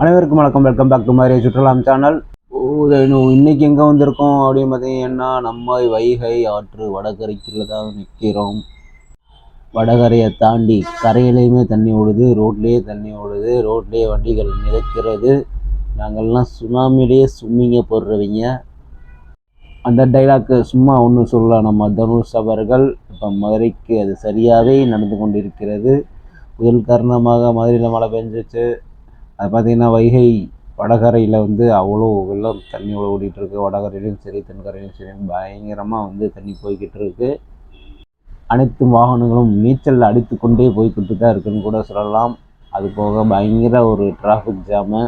அனைவருக்கும் வணக்கம். Welcome back to மாதிரி சுற்றுலாம் சேனல் இன்னைக்கு எங்கே வந்திருக்கோம் அப்படின்னு பார்த்தீங்கன்னா நம்ம வைகை ஆற்று வடகரைக்குள்ள தான் நிற்கிறோம். வடகரையை தாண்டி கரையிலையுமே தண்ணி ஓடுது ரோட்லேயே தண்ணி ஓடுது ரோட்லேயே வண்டிகள் மிதக்கிறது. நாங்கள்லாம் சுனாமிலேயே ஸ்விம்மிங்கை போடுறவங்க. அந்த டைலாக்கு சும்மா ஒன்றும் சொல்லலாம். நம்ம தனுஷ் அவர்கள் இப்போ மதுரைக்கு அது சரியாகவே நடந்து கொண்டிருக்கிறது. புயல் காரணமாக மதுரையில் மழை பெஞ்சிச்சு. அது பார்த்திங்கன்னா வைகை வடகரையில் வந்து அவ்வளோ வெள்ளம் தண்ணி ஓடிட்டு இருக்கு வடகரையிலையும் சரி தென்கரையிலையும் சரி பயங்கரமாக வந்து தண்ணி போய்கிட்டு இருக்குது அனைத்து வாகனங்களும் நீச்சல் அடித்து கொண்டே போய்கிட்டு தான் இருக்குன்னு கூட சொல்லலாம். அது போக பயங்கர ஒரு டிராஃபிக் ஜாமு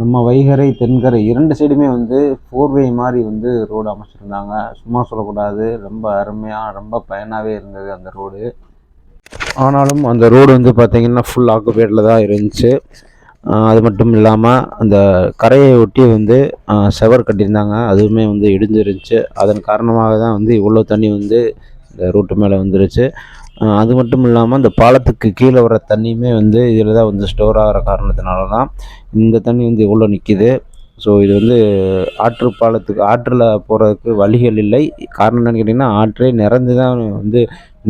நம்ம வைகரை தென்கரை இரண்டு சைடுமே வந்து ஃபோர்வே மாதிரி வந்து ரோடு அமைச்சிருந்தாங்க. சும்மா சொல்லக்கூடாது. ரொம்ப அருமையாக ரொம்ப பயனாகவே இருந்தது அந்த ரோடு ஆனாலும் அந்த ரோடு வந்து பார்த்திங்கன்னா ஃபுல் ஆக்குபேட்டில் தான் இருந்துச்சு. அது மட்டும் இல்லாமல் அந்த கரையை ஒட்டி வந்து செவர் கட்டியிருந்தாங்க. அதுவுமே வந்து இடிஞ்சிருந்துச்சு அதன் காரணமாக தான் வந்து இவ்வளோ தண்ணி வந்து இந்த ரூட்டு மேலே வந்துருச்சு. அது மட்டும் இல்லாமல் அந்த பாலத்துக்கு கீழே வர தண்ணியுமே வந்து இதில் தான் வந்து ஸ்டோர் ஆகிற காரணத்தினால தான் இந்த தண்ணி வந்து இவ்வளோ நிற்கிது ஸோ இது வந்து ஆற்று பாலத்துக்கு ஆற்றில் போகிறதுக்கு வழிகள் இல்லை. காரணம் என்னன்னு கேட்டிங்கன்னா ஆற்றே நிறந்து தான் வந்து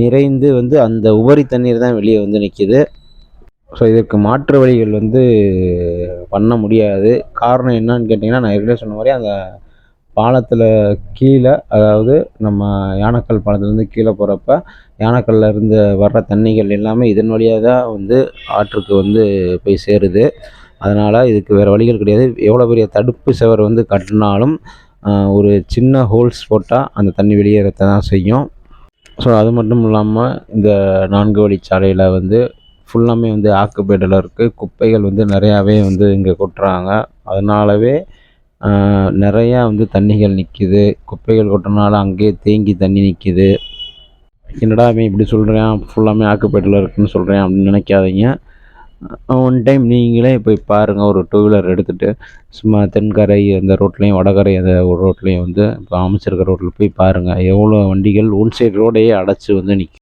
நிறைந்து வந்து அந்த உபரி தண்ணீர் தான் வெளியே வந்து நிற்கிது ஸோ இதற்கு மாற்று வழிகள் வந்து பண்ண முடியாது. காரணம் என்னன்னு கேட்டிங்கன்னா நான் ஏற்கனவே சொன்ன மாதிரி அந்த பாலத்தில் கீழே அதாவது நம்ம யானைக்கல் பாலத்துலேருந்து கீழே போகிறப்ப யானைக்கல்ல இருந்து வர்ற தண்ணிகள் எல்லாமே இதன் வழியாக தான் வந்து ஆற்றுக்கு வந்து போய் சேருது. அதனால் இதுக்கு வேறு வழிகள் கிடையாது. எவ்வளோ பெரிய தடுப்பு சுவர் வந்து கட்டினாலும் ஒரு சின்ன ஹோல்ஸ் போட்டால் அந்த தண்ணி வெளியேறத்தை தான் செய்யும். ஸோ அது மட்டும் இல்லாமல் இந்த நான்கு வழிச்சாலையில் வந்து ஃபுல்லாமே வந்து ஆக்குப்பேட்டில் இருக்குது குப்பைகள் வந்து நிறையாவே வந்து இங்கே கொட்டுறாங்க. அதனாலவே நிறையா வந்து தண்ணிகள் நிற்கிது குப்பைகள் கொட்டுறனால அங்கேயே தேங்கி தண்ணி நிற்கிது என்னடா அவன் இப்படி சொல்கிறேன் ஃபுல்லாமே ஆக்குப்பேட்டில் இருக்குன்னு சொல்கிறேன் அப்படின்னு நினைக்காதீங்க. ஒன் டைம் நீங்களே போய் பாருங்கள் ஒரு டூ வீலர் எடுத்துகிட்டு சும்மா தென்கரை அந்த ரோட்லேயும் வடகரை அந்த ரோட்லேயும் வந்து இப்போ அமைச்சிருக்க ரோட்டில் போய் பாருங்கள் எவ்வளோ வண்டிகள் ஒன் சைடு ரோடையே அடைச்சி வந்து நிற்கும்